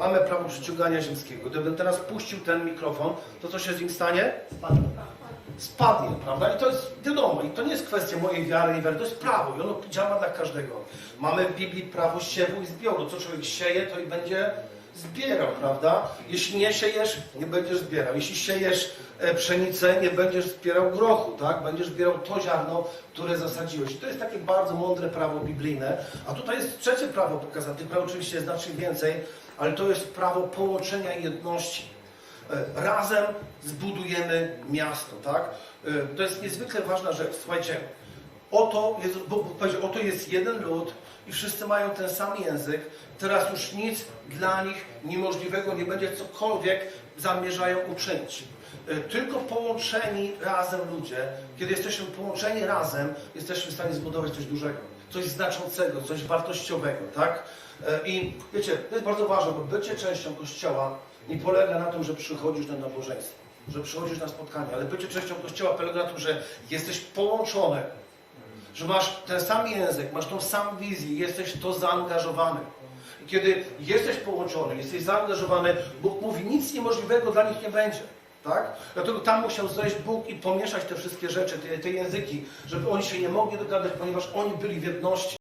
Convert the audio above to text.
Mamy prawo przyciągania ziemskiego. Gdybym teraz puścił ten mikrofon, to co się z nim stanie? Spadnie. Spadnie, prawda? I to jest wiadomo, i to nie jest kwestia mojej wiary i wiary, to jest prawo i ono działa dla każdego. Mamy w Biblii prawo siewu i zbioru. Co człowiek sieje, to i będzie zbierał, prawda? Jeśli nie siejesz, nie będziesz zbierał. Jeśli siejesz e, pszenicę, nie będziesz zbierał grochu, tak? Będziesz zbierał to ziarno, które zasadziłeś. To jest takie bardzo mądre prawo biblijne. A tutaj jest trzecie prawo pokazane. Tych praw oczywiście jest znacznie więcej, ale to jest prawo połączenia jedności. E, Razem zbudujemy miasto, tak? E, To jest niezwykle ważna rzecz. Słuchajcie, oto bo Bóg powiedział, oto jest jeden lud i wszyscy mają ten sam język. Teraz już nic dla nich niemożliwego nie będzie, cokolwiek zamierzają uczynić. E, Tylko połączeni razem ludzie, kiedy jesteśmy połączeni razem, jesteśmy w stanie zbudować coś dużego, coś znaczącego, coś wartościowego, tak? E, I wiecie, to jest bardzo ważne, bo bycie częścią Kościoła nie polega na tym, że przychodzisz na nabożeństwo, że przychodzisz na spotkanie, ale bycie częścią Kościoła polega na tym, że jesteś połączony, że masz ten sam język, masz tą samą wizję, jesteś to zaangażowany. I kiedy jesteś połączony, jesteś zaangażowany, Bóg mówi, nic niemożliwego dla nich nie będzie. Tak? Dlatego tam musiał zejść Bóg i pomieszać te wszystkie rzeczy, te, te języki, żeby oni się nie mogli dogadać, ponieważ oni byli w jedności.